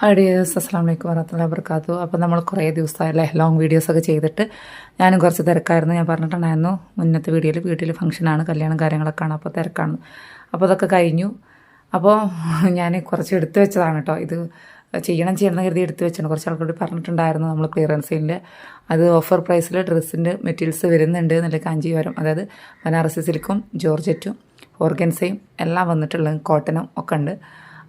Hi dears അസ്സാം വലൈക്കും വരഹമുല്ല വർക്കാത്തു അപ്പോൾ നമ്മൾ കുറേ ദിവസമായല്ലേ ലോങ് വീഡിയോസൊക്കെ ചെയ്തിട്ട്. ഞാനും കുറച്ച് തിരക്കായിരുന്നു. ഞാൻ പറഞ്ഞിട്ടുണ്ടായിരുന്നു മുന്നത്തെ വീഡിയോയിൽ വീട്ടിൽ ഫംഗ്ഷനാണ് കല്യാണം കാര്യങ്ങളൊക്കെ ആണ് അപ്പോൾ തിരക്കാണ്. അപ്പോൾ അതൊക്കെ കഴിഞ്ഞു. അപ്പോൾ ഞാൻ കുറച്ച് എടുത്തു വെച്ചതാണ് കേട്ടോ ഇത് ചെയ്യണം ചെയ്യണം കരുതി എടുത്തു വെച്ചാണ്. കുറച്ച് ആൾക്കാരോട് പറഞ്ഞിട്ടുണ്ടായിരുന്നു നമ്മൾ ക്ലിയറൻസ് സെയിലിൽ അത് ഓഫർ പ്രൈസിൽ ഡ്രസ്സിന്റെ മെറ്റീരിയൽസ് വരുന്നുണ്ട് നല്ല കാഞ്ചീവരം അതായത് ബനാറസി സിൽക്കും ജോർജറ്റും ഓർഗൻസയും എല്ലാം വന്നിട്ടുള്ള കോട്ടനും ഒക്കെ ഉണ്ട്.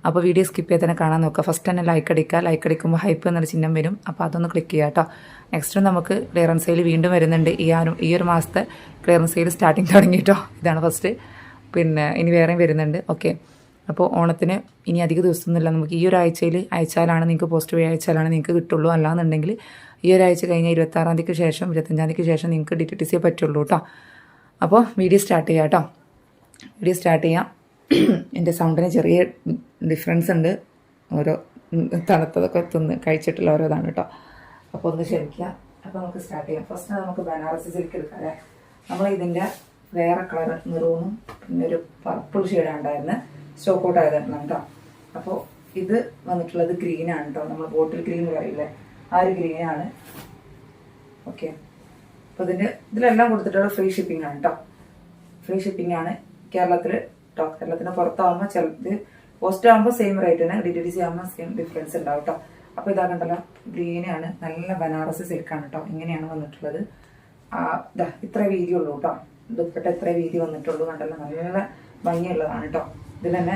അപ്പോൾ വീഡിയോ സ്കിപ്പ് ചെയ്ത് തന്നെ കാണാൻ നോക്കുക. ഫസ്റ്റ് തന്നെ ലൈക്ക് അടിക്കുക. ലൈക്ക് അടിക്കുമ്പോൾ ഹൈപ്പ് എന്നൊരു ചിഹ്നം വരും. അപ്പോൾ അതൊന്ന് ക്ലിക്ക് ചെയ്യുക കേട്ടോ. നെക്സ്റ്റ് നമുക്ക് ക്ലിയറൻസ് സെയിൽ വീണ്ടും വരുന്നുണ്ട്. ഈ ആരും ഈ ഒരു മാസത്തെ ക്ലിയറൻസ് സെയിൽ സ്റ്റാർട്ടിങ് തുടങ്ങി കേട്ടോ. ഇതാണ് ഫസ്റ്റ് പിന്നെ ഇനി വേറെയും വരുന്നുണ്ട്. ഓക്കെ അപ്പോൾ ഓണത്തിന് ഇനി അധിക ദിവസമൊന്നുമില്ല. നമുക്ക് ഈ ഒരാഴ്ചയിൽ അയച്ചാലാണ് നിങ്ങൾക്ക് പോസ്റ്റ് വഴി അയച്ചാലാണ് നിങ്ങൾക്ക് കിട്ടുള്ളൂ. അല്ലാന്നുണ്ടെങ്കിൽ ഈ ഒരാഴ്ച കഴിഞ്ഞാൽ ഇരുപത്താറാം തീയതിക്ക് ശേഷം ഇരുപത്തഞ്ചാം തീയതിക്ക് ശേഷം നിങ്ങൾക്ക് ഡി ടി ടി സിയെ പറ്റുള്ളൂ കേട്ടോ. അപ്പോൾ വീഡിയോ സ്റ്റാർട്ട് ചെയ്യാം കേട്ടോ. വീഡിയോ സ്റ്റാർട്ട് ചെയ്യാം. എന്റെ സൗണ്ടിന് ചെറിയ ഡിഫറൻസ് ഉണ്ട്. ഓരോ തണുത്തതൊക്കെ തിന്ന് കഴിച്ചിട്ടുള്ള ഓരോതാണ് കേട്ടോ. അപ്പോൾ ഒന്ന് ക്ഷമിക്കുക അപ്പോൾ നമുക്ക് സ്റ്റാർട്ട് ചെയ്യാം. ഫസ്റ്റ് നമുക്ക് ബനാറസി സിൽക്ക് എടുക്കാം അല്ലേ? നമ്മൾ ഇതിന്റെ വേറെ കളർ മെറൂണും പിന്നെ ഒരു പർപ്പിൾ ഷെയ്ഡാണ് ഉണ്ടായിരുന്നത് സ്റ്റോക്ക് ഔട്ട് ആയതായിരുന്നു കേട്ടോ. അപ്പോൾ ഇത് വന്നിട്ടുള്ളത് ഗ്രീനാണ് കേട്ടോ. നമ്മൾ ബോട്ടിൽ ഗ്രീൻ പറയില്ലേ? ആ ഒരു ഗ്രീനാണ് ഓക്കെ അപ്പോൾ ഇതിന്റെ ഇതിലെല്ലാം കൊടുത്തിട്ടുള്ള ഫ്രീ ഷിപ്പിംഗ് ആണ് കേട്ടോ. ഫ്രീ ഷിപ്പിംഗ് ആണ് കേരളത്തിൽ കേട്ടോ കേരളത്തിന് പുറത്താവുമ്പോൾ ചിലത് പോസ്റ്റ് ആകുമ്പോൾ സെയിം റേറ്റ് തന്നെ ഡി ടി ഡി സി ആകുമ്പോൾ സെയിം ഡിഫറൻസ് ഉണ്ടാവും കേട്ടോ അപ്പോൾ ഇതാ കണ്ടല്ലോ ഗ്രീനാണ് നല്ല ബനാറസ് സിൽക്കാണ് കേട്ടോ ഇങ്ങനെയാണ് വന്നിട്ടുള്ളത്. ഇതാ ഇത്ര വീതി ഉള്ളൂ കേട്ടോ ദുപ്പട്ട ഇത്ര വീതി വന്നിട്ടുള്ളൂ കണ്ടല്ലോ നല്ല ഭംഗിയുള്ളതാണ് കേട്ടോ ഇതിൽ തന്നെ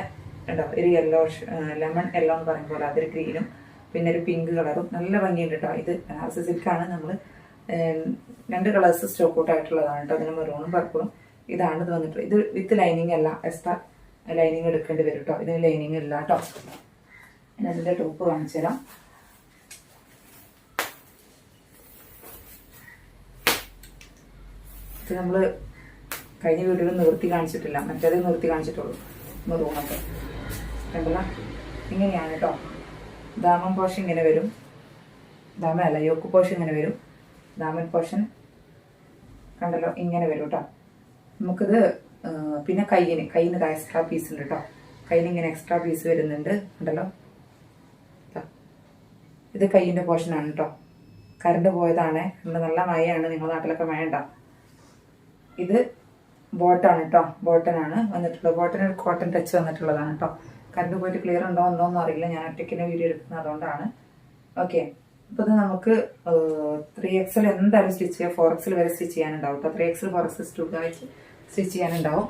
ഉണ്ടോ ഒരു യെല്ലോ ലെമൺ യെല്ലോ എന്ന് പറയും പോലെ അതൊരു ഗ്രീനും പിന്നെ ഒരു പിങ്ക് കളറും നല്ല ഭംഗിയുണ്ട് കേട്ടോ ഇത് ബനാറസ് സിൽക്കാണ് നമ്മൾ രണ്ട് കളേഴ്സ് സ്റ്റോക്ക് ഔട്ട് ആയിട്ടുള്ളതാണ് കേട്ടോ അതിന് മെറൂണും പർപ്പിളും ഇതാണ് ഇത് വന്നിട്ടുള്ളത്. ഇത് വിത്ത് ലൈനിങ് അല്ല എക്സ്ട്രാ ലൈനിങ് എടുക്കേണ്ടി വരും കേട്ടോ ഇതിന് ലൈനിങ് ഇല്ല കേട്ടോ ഇനി അതിന്റെ ടോപ്പ് കാണിച്ചു തരാം. ഇത് നമ്മൾ കഴിഞ്ഞ വീഡിയോയിൽ നിർത്തി കാണിച്ചിട്ടില്ല. മറ്റേത് നിർത്തി കാണിച്ചിട്ടുള്ളൂ. മെറൂണൊക്കെ കണ്ടല്ല ഇങ്ങനെയാണ് കേട്ടോ ദാമൻ പോഷൻ ഇങ്ങനെ വരും. ദാമ അല്ല യോക്ക് പോഷൻ ഇങ്ങനെ വരും. ദാമൻ പോഷൻ കണ്ടല്ലോ? ഇങ്ങനെ വരും കേട്ടോ നമുക്കിത് പിന്നെ കയ്യിന് കയ്യിന് എക്സ്ട്രാ പീസ് ഉണ്ട് കേട്ടോ കയ്യിന് ഇങ്ങനെ എക്സ്ട്രാ പീസ് വരുന്നുണ്ട്. ഉണ്ടല്ലോ? ഇത് കയ്യിന്റെ പോർഷനാണ് കേട്ടോ കറണ്ട് പോയതാണ്. ഇവിടെ നല്ല മഴയാണ്. നിങ്ങളുടെ നാട്ടിലൊക്കെ ഉണ്ടാവും ഇത് ബോട്ടാണ് കേട്ടോ ബോട്ടനാണ് വന്നിട്ടുള്ളത്. ബോട്ടന് ഒരു കോട്ടൺ ടച്ച് വന്നിട്ടുള്ളതാണ് കേട്ടോ കറണ്ട് പോയിട്ട് ക്ലിയർ ഉണ്ടോ എന്നോ ഒന്നും അറിയില്ല. ഞാൻ ഒറ്റയ്ക്കിനെ വീഡിയോ എടുക്കുന്നത് അതുകൊണ്ടാണ്. ഓക്കെ അപ്പോൾ ഇത് നമുക്ക് ത്രീ എക്സൽ എന്തായാലും സ്റ്റിച്ച് ചെയ്യാം. ഫോർ എക്സൽ വരെ സ്റ്റിച്ച് ചെയ്യാനുണ്ടാവും കേട്ടോ three XL four XL two വെച്ച് സ്റ്റിച്ച് ചെയ്യാനുണ്ടാവും.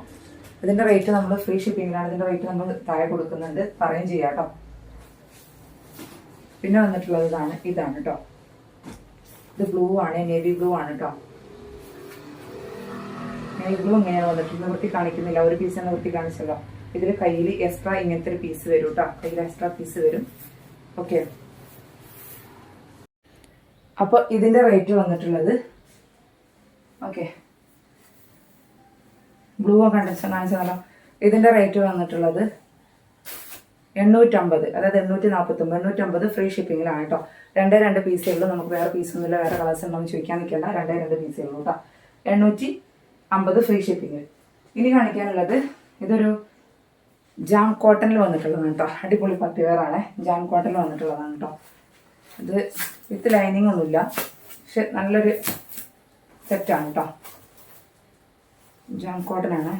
ഇതിന്റെ റേറ്റ് നമ്മൾ ഫ്രീ ഷിപ്പിങ്ങിലാണ് ഇതിന്റെ റേറ്റ് നമ്മൾ താഴെ കൊടുക്കുന്നുണ്ട്. പറയും ചെയ്യാം കേട്ടോ. പിന്നെ വന്നിട്ടുള്ളത് ഇതാണ്. ഇതാണ് കേട്ടോ ഇത് ബ്ലൂ ആണ്. നേവി ബ്ലൂ ആണ് കേട്ടോ നേവി ബ്ലൂ ഇങ്ങനെയാണ് വന്നിട്ടുള്ളത്. നിവൃത്തി കാണിക്കുന്നില്ല. ഒരു പീസ് നിവൃത്തി കാണിച്ചല്ലോ ഇതിൽ കയ്യിൽ എക്സ്ട്രാ ഇങ്ങനത്തെ ഒരു പീസ് വരും കേട്ടോ കയ്യിൽ എക്സ്ട്രാ പീസ് വരും. ഓക്കെ അപ്പോൾ ഇതിന്റെ റേറ്റ് വന്നിട്ടുള്ളത്. ഓക്കെ ബ്ലൂ കണ്ടൻഷൻ കാണിച്ചതല്ലോ ഇതിന്റെ റേറ്റ് വന്നിട്ടുള്ളത് എണ്ണൂറ്റമ്പത് അതായത് എണ്ണൂറ്റി നാൽപ്പത്തൊമ്പത് എണ്ണൂറ്റമ്പത് ഫ്രീ ഷിപ്പിങ്ങിലാണ് കേട്ടോ. രണ്ടേ രണ്ട് പീസേ ഉള്ളൂ നമുക്ക് വേറെ പീസൊന്നുമില്ല വേറെ കളേഴ്സ് ഉണ്ടോ എന്ന് ചോദിക്കാൻ നിൽക്കണ്ട. രണ്ടേ രണ്ട് പീസേ ഉള്ളൂ കേട്ടോ. എണ്ണൂറ്റി അമ്പത് ഫ്രീ ഷിപ്പിംഗ് ഇനി കാണിക്കാനുള്ളത് ഇതൊരു ജാം കോട്ടണിൽ വന്നിട്ടുള്ളതാണ് കേട്ടോ. അടിപൊളി പത്ത് പേരാണ് ജാം കോട്ടണിൽ വന്നിട്ടുള്ളതാണ് കേട്ടോ. ഇത് വിത്ത് ലൈനിങ് ഒന്നുമില്ല. പക്ഷെ നല്ലൊരു സെറ്റാണ് കേട്ടോ. ജാം കോട്ടനാണ്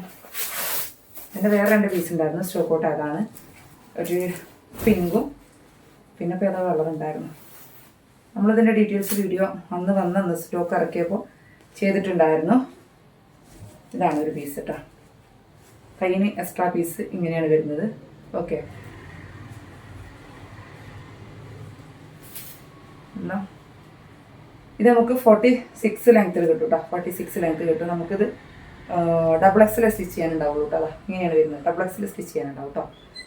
പിന്നെ വേറെ രണ്ട് പീസ് ഉണ്ടായിരുന്നു സ്റ്റോ കോട്ട് അതാണ്. ഒരു പിങ്കും പിന്നെ ഇപ്പോൾ ഏതോ ഉണ്ടായിരുന്നു. നമ്മളിതിന്റെ ഡീറ്റെയിൽസ് വീഡിയോ അന്ന് വന്ന് അന്ന് സ്റ്റോക്ക് ഇറക്കിയപ്പോൾ ചെയ്തിട്ടുണ്ടായിരുന്നു. ഇതാണ് ഒരു പീസ് കേട്ടോ കയ്യിന് എക്സ്ട്രാ പീസ് ഇങ്ങനെയാണ് വരുന്നത്. ഓക്കെ ഇത് നമുക്ക് ഫോർട്ടി സിക്സ് ലെങ്ത്തിൽ കിട്ടും കേട്ടോ ഫോർട്ടി സിക്സ് ലെങ്ത്തിൽ കിട്ടും. നമുക്കിത് ഡബിൾ എക്സിൽ സ്റ്റിച്ച് ചെയ്യാനുണ്ടാവുള്ളൂ കേട്ടോ. ഇങ്ങനെയാണ് വരുന്നത്. ഡബിൾ എക്സിൽ സ്റ്റിച്ച് ചെയ്യാനുണ്ടാവും കേട്ടോ.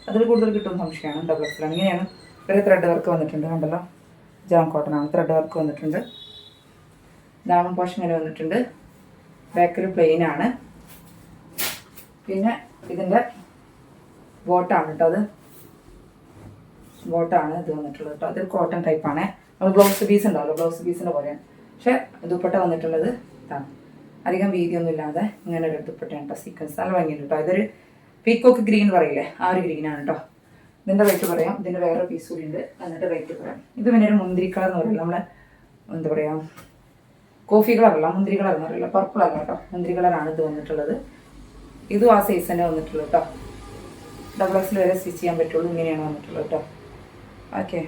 അതിൽ കൂടുതൽ കിട്ടുന്ന സംശയമാണ്. ഡബിൾ എക്സിലാണ് ഇങ്ങനെയാണ് ഒരു ത്രെഡ് വർക്ക് വന്നിട്ടുണ്ട് കണ്ടല്ലോ. ജാം കോട്ടൺ ആണ്. ത്രെഡ് വർക്ക് വന്നിട്ടുണ്ട്. ദാമൻ പോഷൻ ഇങ്ങനെ വന്നിട്ടുണ്ട്. ബാക്കിൽ പ്ലെയിൻ ആണ്. പിന്നെ ഇതിന്റെ ബോട്ടാണ് കേട്ടോ അത്. ബോട്ടാണ് ഇത് വന്നിട്ടുള്ളത് കേട്ടോ. അതൊരു കോട്ടൺ ടൈപ്പാണ് നമ്മൾ ബ്ലൗസ് പീസ് ഉണ്ടാവുമല്ലോ. ബ്ലൗസ് പീസിന്റെ പോലെയാണ്. പക്ഷേ ദുപ്പട്ട വന്നിട്ടുള്ളത് ഇതാണ്. അധികം വീതിയൊന്നും ഇല്ലാതെ ഇങ്ങനെ ഒരു ദുപ്പട്ടയാണ് കേട്ടോ സീക്വൻസ് നല്ല ഭംഗിയുണ്ട് കേട്ടോ. ഇതൊരു പീക്കോക്ക് ഗ്രീൻ പറയില്ലേ? ആ ഒരു ഗ്രീനാണ് കേട്ടോ. ഇതിന്റെ റേറ്റ് പറയാം. ഇതിന്റെ വേറെ പീസ് കൂടി ഉണ്ട്. എന്നിട്ട് റേറ്റ് പറയാം. ഇത് പിന്നെ ഒരു മുന്തിരി കളർ എന്ന് പറയില്ല? നമ്മൾ എന്താ പറയുക കോഫി കളറല്ല മുന്തിരി കളർ എന്ന് പറയില്ല? പർപ്പിൾ അല്ല കേട്ടോ. മുന്തിരി കളറാണ് ഇത് വന്നിട്ടുള്ളത്. ഇതും ആ സൈസ് തന്നെ വന്നിട്ടുള്ളൂ കേട്ടോ. ഡബിൾ എക്സിൽ വരെ സ്റ്റിച്ച് ചെയ്യാൻ പറ്റുള്ളൂ. ഇങ്ങനെയാണ് വന്നിട്ടുള്ളത് കേട്ടോ. Okay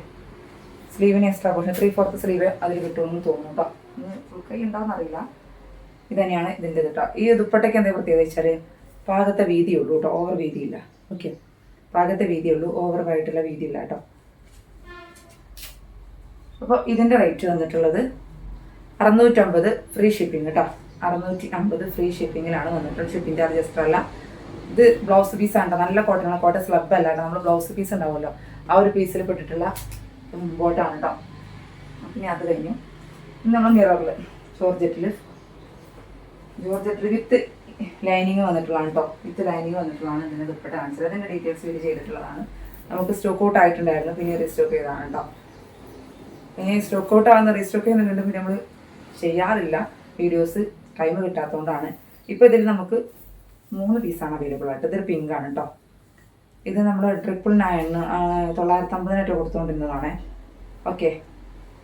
സ്ലീവിന് extra portion three fourth sleeve അതിൽ കിട്ടുമെന്ന് തോന്നുന്നു കേട്ടോ. ഫുൾ കൈ ഉണ്ടാവുന്ന അറിയില്ല ഇത് തന്നെയാണ് ഇതിന്റെ കേട്ടോ ഈ ദുപ്പട്ടയ്ക്ക് എന്താ പ്രത്യേകത വെച്ചാൽ പാകത്തെ വീതിയുള്ളൂ കേട്ടോ ഓവർ വീതിയില്ല. ഓക്കെ പാകത്തെ വീതിയുള്ളൂ ഓവറായിട്ടുള്ള വീതിയില്ല കേട്ടോ അപ്പോൾ ഇതിന്റെ റേറ്റ് വന്നിട്ടുള്ളത് അറുന്നൂറ്റമ്പത് ഫ്രീ ഷിപ്പിംഗ് കേട്ടോ അറുന്നൂറ്റി അമ്പത് ഫ്രീ ഷിപ്പിങ്ങിലാണ് വന്നിട്ടുള്ളത് ഷിപ്പിംഗ് ചാർജ് എക്സ്ട്രാ അല്ല ഇത് ബ്ലൗസ് പീസ് ആണ് നല്ല കോട്ടൺ കോട്ടൺ സ്ലബ് അല്ല കേട്ടോ നമ്മൾ ബ്ലൗസ് പീസ് ഉണ്ടാവുമല്ലോ. ആ ഒരു പീസിൽ പെട്ടിട്ടുള്ള ബോട്ടാണ് കേട്ടോ പിന്നെ അത് കഴിഞ്ഞു. നമ്മൾ മിററിൽ ജോർജറ്റിൽ ജോർജറ്റിൽ വിത്ത് ലൈനിങ് വന്നിട്ടുള്ളതാണ് കേട്ടോ വിത്ത് ലൈനിങ് വന്നിട്ടുള്ളതാണ്. ഇതിന് ദുപ്പട്ട കാണിച്ചത് അതിന്റെ ഡീറ്റെയിൽസ് ഫില്ല് ചെയ്തിട്ടുള്ളതാണ്. നമുക്ക് സ്റ്റോക്ക് ഔട്ട് ആയിട്ടുണ്ടായിരുന്നു. പിന്നെ റീസ്റ്റോക്ക് ചെയ്തതാണ് കേട്ടോ ഇനി സ്റ്റോക്ക് ഔട്ട് ആവുന്ന റീസ്റ്റോക്ക് ചെയ്യുന്നുണ്ട് പിന്നെ നമ്മൾ ചെയ്യാറില്ല. വീഡിയോസ് ടൈം കിട്ടാത്തതുകൊണ്ടാണ് ഇപ്പോൾ ഇതിൽ നമുക്ക് മൂന്ന് പീസാണ് അവൈലബിൾ ആയിട്ട്. ഇതൊരു ആണ് കേട്ടോ ഇത് നമ്മൾ ട്രിപ്പിൾ നയൻ തൊള്ളായിരത്തി അമ്പതിനായിട്ട് കൊടുത്തുകൊണ്ടിരുന്നതാണേ ഓക്കെ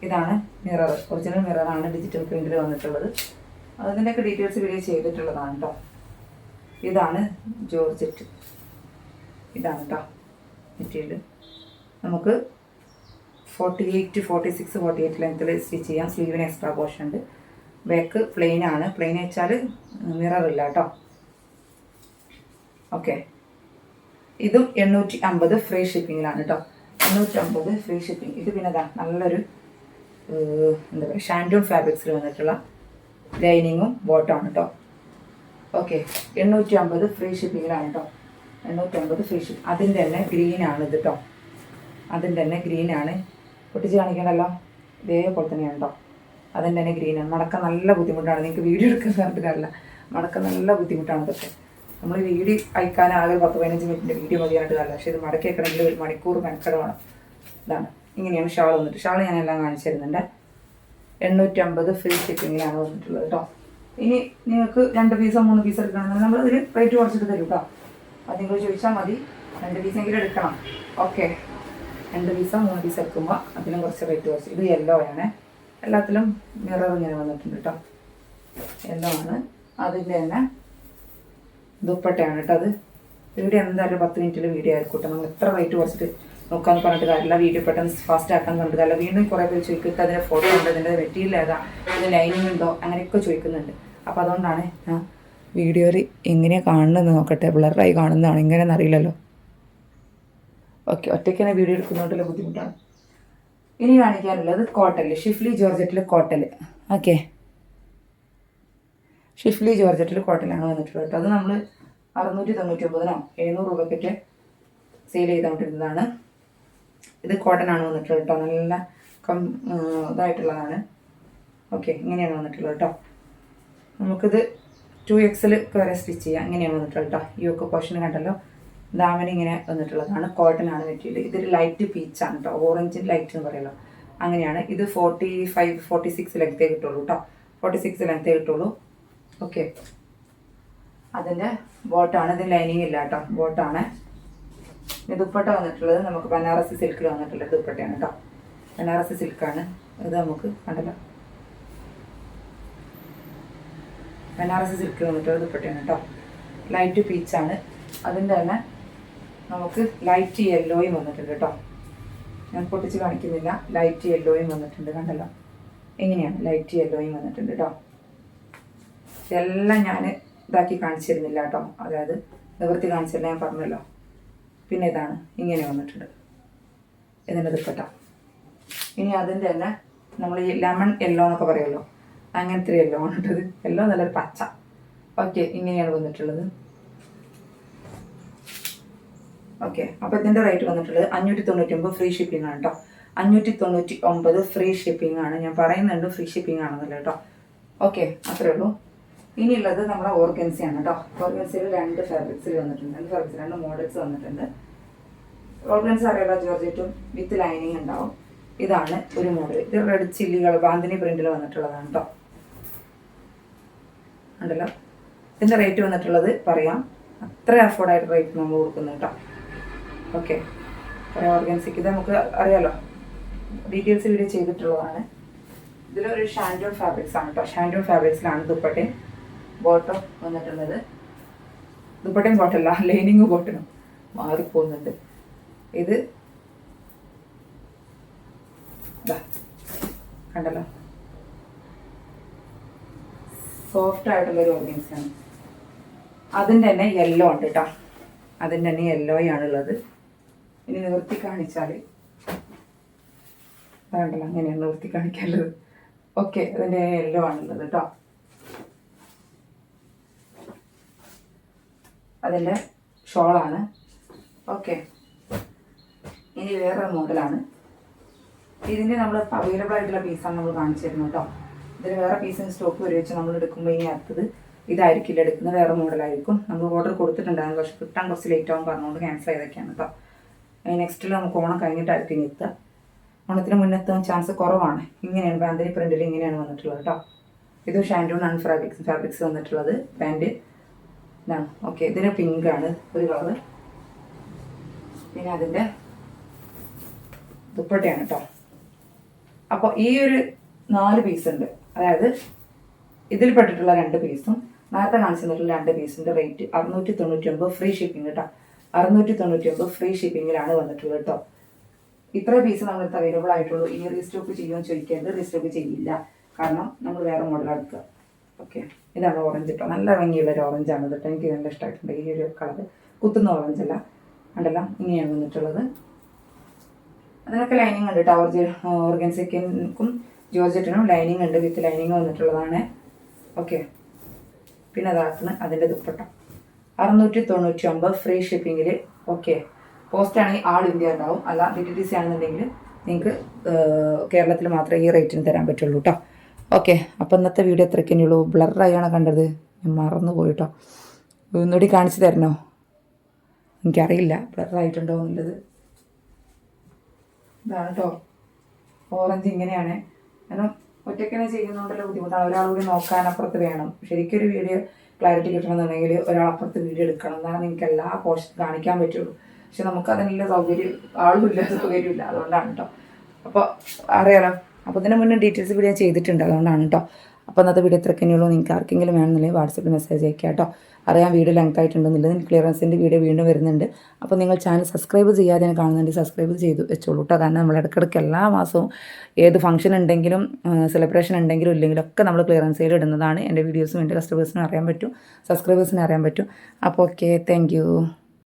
ഇതാണ് മിറർ ഒറിജിനൽ മിററാണ് ഡിജിറ്റൽ പ്രിന്റിൽ വന്നിട്ടുള്ളത്. അതിന്റെയൊക്കെ ഡീറ്റെയിൽസ് വീഡിയോ ചെയ്തിട്ടുള്ളതാണ് കേട്ടോ ഇതാണ് ജോർജറ്റ് ഇതാണ് കേട്ടോ മെറ്റീരിയൽ നമുക്ക് forty eight forty six forty eight ലെങ്ത്തിൽ സ്റ്റിച്ച് ചെയ്യാം സ്ലീവിന് എക്സ്ട്രാ പോർഷൻ ഉണ്ട്. ബാക്ക് പ്ലെയിൻ ആണ്. പ്ലെയിൻ വെച്ചാൽ മിറർ ഇല്ല കേട്ടോ ഓക്കെ ഇതും എണ്ണൂറ്റി അമ്പത് ഫ്രീ ഷിപ്പിങ്ങിലാണ് കേട്ടോ എണ്ണൂറ്റി അമ്പത് ഫ്രീ ഷിപ്പിംഗ് ഇത് പിന്നെ നല്ലൊരു എന്താ പറയുക ഷാൻഡൂൺ ഫാബ്രിക്സിൽ വന്നിട്ടുള്ള ലൈനിങ്ങും ബോട്ടമാണ് കേട്ടോ ഓക്കെ എണ്ണൂറ്റി അമ്പത് ഫ്രീ ഷിപ്പിങ്ങിലാണ് കേട്ടോ എണ്ണൂറ്റി അമ്പത് ഫ്രീ ഷിപ്പ് അതിന്റെ തന്നെ ഗ്രീനാണ് ഇത് കേട്ടോ അതിന്റെ തന്നെ ഗ്രീനാണ് പൊട്ടിച്ച് കാണിക്കണമല്ലോ ഇതേപോലെ തന്നെയാണ് കേട്ടോ അതിന്റെ തന്നെ ഗ്രീനാണ് മടക്കം നല്ല ബുദ്ധിമുട്ടാണ്. നിങ്ങൾക്ക് വീഡിയോ എടുക്കുന്ന കാര്യമില്ല. മടക്കാൻ നല്ല ബുദ്ധിമുട്ടാണ് ഇതൊക്കെ. നമ്മൾ വീഡിയോ അയക്കാൻ ആകെ പത്ത് പതിനഞ്ച് മിനിറ്റിന്റെ വീഡിയോ മതിയായിട്ട് കാണില്ല പക്ഷേ ഇത് മടക്കി വെക്കണമെങ്കിൽ ഒരു മണിക്കൂർ മെനക്കെടുവാണ് വേണം ഇതാണ്. ഇങ്ങനെയാണ് ഷാൾ വന്നിട്ട്. ഷാൾ ഞാൻ എല്ലാം എണ്ണൂറ്റമ്പത് ഫ്രീ ഷിപ്പിങ്ങിലാണ് വന്നിട്ടുള്ളത് കേട്ടോ ഇനി നിങ്ങൾക്ക് രണ്ട് പീസോ മൂന്ന് പീസോ എടുക്കണമെന്നുണ്ടെങ്കിൽ നമ്മൾ ഇതിൽ റേറ്റ് കുറച്ചിട്ട് തരും കേട്ടോ അത് നിങ്ങൾ ചോദിച്ചാൽ മതി. രണ്ട് പീസെങ്കിലും എടുക്കണം. ഓക്കെ രണ്ട് പീസോ മൂന്ന് പീസോ എടുക്കുമ്പോൾ അതിനും കുറച്ച് റേറ്റ് കുറച്ച്. ഇത് യെല്ലോ ആണ്. എല്ലാത്തിലും മിറർ ഇങ്ങനെ വന്നിട്ടുണ്ട് കേട്ടോ യെല്ലോ ആണ്. അതിന്റെ തന്നെ ദുപ്പട്ടയാണ് കേട്ടോ അത്. വീഡിയോ എന്തായാലും പത്ത് മിനിറ്റിൽ വീഡിയോ ആയിക്കോട്ടെ നമ്മൾ എത്ര റേറ്റ് കുറച്ചിട്ട് നോക്കാന്ന് പറഞ്ഞിട്ട് കാര്യമില്ല. വീഡിയോ പെട്ടെന്ന് ഫാസ്റ്റ് ആക്കാൻ പറഞ്ഞിട്ട് കാര്യമില്ല. വീണ്ടും കുറേ പേര് ചോദിക്കുന്നത് അതിന്റെ ഫോട്ടോ ഉണ്ട്? അതിന്റെ മെറ്റീരിയൽ ഏതാ? അതിന് ലൈനിങ് ഉണ്ടോ? അങ്ങനെയൊക്കെ ചോദിക്കുന്നുണ്ട്. അപ്പോൾ അതുകൊണ്ടാണ് ഞാൻ വീഡിയോയിൽ എങ്ങനെയാണ് കാണുന്നത് നോക്കട്ടെ. ബ്ലറായി കാണുന്നതാണ്. എങ്ങനെയാണെന്ന് അറിയില്ലല്ലോ. ഓക്കെ ഒറ്റയ്ക്ക് തന്നെ വീഡിയോ എടുക്കുന്നതുകൊണ്ടുള്ള ബുദ്ധിമുട്ടാണ്. ഇനി കാണിക്കാനുള്ളത് കോട്ടൽ ഷിഫ്ലി ജോർജറ്റിൽ കോട്ടൽ ഓക്കെ. ഷിഫ്ലി ജോർജറ്റിൽ കോട്ടലാണ് വന്നിട്ടുള്ളത് കേട്ടോ. അത് നമ്മൾ അറുന്നൂറ്റി തൊണ്ണൂറ്റി ഒമ്പതിനോ എഴുന്നൂറ് രൂപക്കൊക്കെ സെയിൽ ചെയ്തുകൊണ്ടിരുന്നതാണ് ഇത് കോട്ടൺ ആണ് വന്നിട്ടുള്ളത് കേട്ടോ നല്ല കം ഇതായിട്ടുള്ളതാണ്. ഓക്കെ ഇങ്ങനെയാണ് വന്നിട്ടുള്ളത് കേട്ടോ നമുക്കിത് ടു എക്സിൽ വരെ സ്റ്റിച്ച് ചെയ്യാം. ഇങ്ങനെയാണ് വന്നിട്ടുള്ളത് കേട്ടോ ഈ ഒക്കെ പോർഷൻ കണ്ടല്ലോ? ദാമന ഇങ്ങനെ വന്നിട്ടുള്ളതാണ്. കോട്ടൺ ആണ് മെറ്റീരിയൽ ഇതൊരു ലൈറ്റ് പീച്ചാണ് കേട്ടോ ഓറഞ്ച് ലൈറ്റ് എന്ന് പറയുമല്ലോ അങ്ങനെയാണ്. ഇത് ഫോർട്ടി ഫൈവ് ഫോർട്ടി സിക്സ് ലെങ്ത്തേ കിട്ടുള്ളൂ കേട്ടോ ഫോർട്ടി സിക്സ് ലെങ്ത്തേ കിട്ടുള്ളൂ ഓക്കെ അതിന്റെ ബോട്ടാണ് ഇത് ലൈനിങ് ഇല്ല കേട്ടോ ബോട്ടാണ് ഇത് ദുപ്പട്ട വന്നിട്ടുള്ളത് നമുക്ക് ബനാറസി സിൽക്കിൽ വന്നിട്ടുള്ള ദുപ്പട്ടയാണ് കേട്ടോ ബനാറസി സിൽക്കാണ്. ഇത് നമുക്ക് കണ്ടല്ലോ. ബനാറസി സിൽക്കിൽ വന്നിട്ടുള്ള ദുപ്പട്ടയാണ് കേട്ടോ ലൈറ്റ് പീച്ചാണ് അതിന്റെ തന്നെ നമുക്ക് ലൈറ്റ് യെല്ലോയും വന്നിട്ടുണ്ട് കേട്ടോ ഞാൻ പൊട്ടിച്ച് കാണിക്കുന്നില്ല. ലൈറ്റ് യെല്ലോയും വന്നിട്ടുണ്ട് കണ്ടല്ലോ. എങ്ങനെയാണ് ലൈറ്റ് യെല്ലോയും വന്നിട്ടുണ്ട് കേട്ടോ ഇതെല്ലാം ഞാൻ ഇതാക്കി കാണിച്ചിരുന്നില്ല കേട്ടോ അതായത് നിവൃത്തി കാണിച്ചില്ല ഞാൻ പറഞ്ഞല്ലോ. പിന്നെ ഇതാണ് ഇങ്ങനെ വന്നിട്ടുണ്ട്. ഇതിന്റെ ദുപ്പട്ട ഇനി അതിന്റെ തന്നെ നമ്മൾ ഈ ലെമൺ യെല്ലോ എന്നൊക്കെ പറയുമല്ലോ അങ്ങനത്തെ ഒരു യെല്ലോ ആണിട്ടത് യെല്ലോ നല്ലൊരു പച്ച. ഓക്കെ ഇങ്ങനെയാണ് വന്നിട്ടുള്ളത്. ഓക്കെ അപ്പോൾ ഇതിന്റെ റേറ്റ് വന്നിട്ടുള്ളത് അഞ്ഞൂറ്റി തൊണ്ണൂറ്റി ഒമ്പത് ഫ്രീ ഷിപ്പിംഗ് ആണ് കേട്ടോ. അഞ്ഞൂറ്റി തൊണ്ണൂറ്റി ഒമ്പത് ഫ്രീ ഷിപ്പിംഗ് ആണ്. ഞാൻ പറയുന്നുണ്ട് ഫ്രീ ഷിപ്പിംഗ് ആണെന്നല്ലോ കേട്ടോ. ഓക്കെ അത്രേ ഉള്ളൂ. ഇനിയുള്ളത് നമ്മുടെ ഓർഗൻസി ആണ് കേട്ടോ. ഓർഗൻസിയിൽ രണ്ട് ഫാബ്രിക്സിൽ വന്നിട്ടുണ്ട്. രണ്ട് ഫാബ്രിക്സ് രണ്ട് മോഡൽസ് വന്നിട്ടുണ്ട്. ഓർഗൻസ് അറിയാലോ ജോർജറ്റും വിത്ത് ലൈനിങ് ഉണ്ടാവും. ഇതാണ് ഒരു മോഡൽ. ഇത് റെഡ് ചില്ലികൾ ബാന്തിനി പ്രിന്റിൽ വന്നിട്ടുള്ളതാണ് കേട്ടോ. ഉണ്ടല്ലോ? ഇതിന്റെ റേറ്റ് വന്നിട്ടുള്ളത് പറയാം. അത്ര അഫോർഡായിട്ട് റേറ്റ് നമ്മൾ കൊടുക്കുന്നത് കേട്ടോ. ഓക്കെ കുറേ ഓർഗൻസിക്ക് ഇത് നമുക്ക് അറിയാലോ. ഡീറ്റെയിൽസ് വീഡിയോ ചെയ്തിട്ടുള്ളതാണ്. ഇതിലൊരു ഷാൻഡോൺ ഫാബ്രിക്സ് ആണ് കേട്ടോ. ഷാൻഡോൺ ഫാബ്രിക്സിലാണ് ദുപ്പട്ടയും. ബോട്ടം വന്നിട്ടുള്ളത്. ദുപ്പട്ടയും ബോട്ടല്ല ലൈനിങ് ബോട്ടനും മാറിപ്പോകുന്നുണ്ട്. ഇത് കണ്ടല്ലോ. സോഫ്റ്റ് ആയിട്ടുള്ള ഒരു ഓർഗൻസ് ആണ്. അതിന്റെ തന്നെ യെല്ലോ ഉണ്ട് കേട്ടോ അതിന്റെ തന്നെ യെല്ലോ ഉള്ളത്. ഇനി നിവർത്തി കാണിച്ചാൽ വേണ്ടല്ലോ അങ്ങനെയാണ് നിവർത്തി കാണിക്കാനുള്ളത്. ഓക്കെ അതിന്റെ യെല്ലോ ആണുള്ളത് കേട്ടോ അതിന്റെ ഷോളാണ്. ഓക്കെ. ഇനി വേറൊരു മോഡലാണ്. ഇതിന്റെ നമ്മൾ അവൈലബിൾ ആയിട്ടുള്ള പീസാണ് നമ്മൾ കാണിച്ചു തരുന്നത് കേട്ടോ. ഇതിന് വേറെ പീസിന് സ്റ്റോക്ക് വരെ വെച്ച് നമ്മൾ എടുക്കുമ്പോൾ ഇനി അടുത്തത് ഇതായിരിക്കില്ല. എടുക്കുന്നത് വേറെ മോഡലായിരിക്കും. നമ്മൾ ഓർഡർ കൊടുത്തിട്ടുണ്ടായിരുന്നു. പക്ഷെ കിട്ടാൻ കുറച്ച് ലേറ്റ് ആവും പറഞ്ഞുകൊണ്ട് ക്യാൻസൽ ചെയ്തൊക്കെയാണ് കേട്ടോ. നെക്സ്റ്റിൽ നമുക്ക് ഓണം കഴിഞ്ഞിട്ടായിരിക്കും ഇനി എത്തുക. ഓണത്തിന് മുന്നെത്താൻ ചാൻസ് കുറവാണ്. ഇങ്ങനെയാണ് ബാന്തിനി പ്രിന്റിൽ ഇങ്ങനെയാണ് വന്നിട്ടുള്ളത് കേട്ടോ. ഇത് ഷാൻഡൂൺ ആൻഡ് ഫാബ്രിക്സ് ഫാബ്രിക്സ് വന്നിട്ടുള്ളത്. പാന്റ് ഓക്കെ ഇതിന് പിങ്ക് ആണ് ഒരു കളർ പിന്നെ അതിന്റെ ദുപ്പട്ടയാണ് കേട്ടോ അപ്പോൾ ഈ ഒരു നാല് പീസ് ഉണ്ട്. അതായത് ഇതിൽ പെട്ടിട്ടുള്ള രണ്ട് പീസും നേരത്തെ കാണിച്ചു തന്നിട്ടുള്ള രണ്ട് പീസിന്റെ റേറ്റ് അറുന്നൂറ്റി തൊണ്ണൂറ്റി ഒമ്പത് ഫ്രീ ഷിപ്പിംഗ് കേട്ടോ അറുന്നൂറ്റി തൊണ്ണൂറ്റി ഒമ്പത് ഫ്രീ ഷിപ്പിങ്ങിലാണ് വന്നിട്ടുള്ളത് കേട്ടോ ഇത്ര പീസ് നമുക്ക് അവൈലബിൾ ആയിട്ടുള്ളൂ. ഇനി റീസ്റ്റോക്ക് ചെയ്യുമെന്ന് ചോദിക്കരുത്. റീസ്റ്റോക്ക് ചെയ്യില്ല. കാരണം നമ്മൾ വേറെ മോഡൽ എടുക്കുക. ഓക്കെ ഇതാണ് ഓറഞ്ച് കേട്ടോ നല്ല ഭംഗിയുള്ള ഒരു ഓറഞ്ചാണ് കേട്ടോ എനിക്ക് നല്ല ഇഷ്ടമായിട്ടുണ്ട്. ഈ ഒരു കളർ കുത്തുന്ന ഓറഞ്ച് അല്ല. ഉണ്ടല്ലോ ഇങ്ങനെയാണ് വന്നിട്ടുള്ളത്. അതിനൊക്കെ ലൈനിങ് ഉണ്ട് കേട്ടോ ഓർജി ഓർഗൻസിക്കും ജോർജറ്റിനും ലൈനിങ് ഉണ്ട്. വിത്ത് ലൈനിങ് വന്നിട്ടുള്ളതാണ്. ഓക്കെ പിന്നെ അതാക്കുന്ന അതിന്റെ ദുപ്പട്ട. അറുന്നൂറ്റി തൊണ്ണൂറ്റി ഒമ്പത് ഫ്രീ ഷിപ്പിങ്ങിൽ ഓക്കെ പോസ്റ്റ് ആണെങ്കിൽ ആൾ ഇന്ത്യ ഉണ്ടാവും. അല്ല ഡി ടി ടി സി ആണെന്നുണ്ടെങ്കിൽ നിങ്ങൾക്ക് കേരളത്തിൽ മാത്രമേ ഈ റേറ്റിന് തരാൻ പറ്റുള്ളൂ കേട്ടോ ഓക്കെ അപ്പോൾ ഇന്നത്തെ വീഡിയോ എത്രയ്ക്കേ ഉള്ളൂ. ബ്ലറായാണ് കണ്ടത്. ഞാൻ മറന്നു പോയിട്ടോ. ഒന്നുകൂടി കാണിച്ചു തരണോ? എനിക്കറിയില്ല. ബ്ലറായിട്ടുണ്ടോ എന്നുള്ളത്. ഇതാണ് കേട്ടോ ഓറഞ്ച് ഇങ്ങനെയാണ്. കാരണം ഒറ്റയ്ക്കനെ ചെയ്യുന്നതുകൊണ്ടല്ലോ ബുദ്ധിമുട്ടാണ് ഒരാൾ കൂടി നോക്കാൻ അപ്പുറത്ത് വേണം. ശരിക്കും ഒരു വീഡിയോ ക്ലാരിറ്റി കിട്ടണമെന്നുണ്ടെങ്കിൽ ഒരാൾ അപ്പുറത്ത് വീഡിയോ എടുക്കണം. എന്നാണ് എനിക്ക് എല്ലാ പോഷൻ കാണിക്കാൻ പറ്റുള്ളൂ. പക്ഷെ നമുക്ക് അതിനുള്ള സൗകര്യം ആളുമില്ല സൗകര്യമില്ല. അതുകൊണ്ടാണ് കേട്ടോ അപ്പോൾ അറിയാലോ? അപ്പോൾ ഇതിന് മുന്നേ ഡീറ്റെയിൽസ് വീഡിയോ ചെയ്തിട്ടുണ്ട് അതുകൊണ്ടാണ് കേട്ടോ അപ്പോൾ അന്നത്തെ വീഡിയോ എത്ര തന്നെയുള്ളൂ നിങ്ങൾക്ക് ആർക്കെങ്കിലും വേണമെന്നുണ്ടെങ്കിൽ വാട്സപ്പിൽ മെസ്സേജ് അയക്കാം കേട്ടോ അറിയാൻ വീഡിയോ ലെങ്ത് ആയിട്ടുണ്ടെന്നുള്ളത് ക്ലിയറൻസിന്റെ വീഡിയോ വീണ്ടും വരുന്നുണ്ട്. അപ്പോൾ നിങ്ങൾ ചാനൽ സബ്സ്ക്രൈബ് ചെയ്യാതെ കാണുന്നുണ്ടെങ്കിൽ സബ്സ്ക്രൈബ് ചെയ്ത് വെച്ചോളൂ കേട്ടോ കാരണം നമ്മൾ ഇടയ്ക്കിടയ്ക്ക് എല്ലാ മാസവും ഏത് ഫംഗ്ഷൻ ഉണ്ടെങ്കിലും സെലിബ്രേഷൻ ഉണ്ടെങ്കിലും ഇല്ലെങ്കിലും ഒക്കെ നമ്മൾ ക്ലിയറൻസ് സെയിൽ ഇടുന്നതാണ്. എന്റെ വീഡിയോസും എന്റെ കസ്റ്റമേഴ്സിനും അറിയാൻ പറ്റും. സബ്സ്ക്രൈബേഴ്സിനും അറിയാൻ പറ്റും. അപ്പോൾ ഓക്കെ താങ്ക്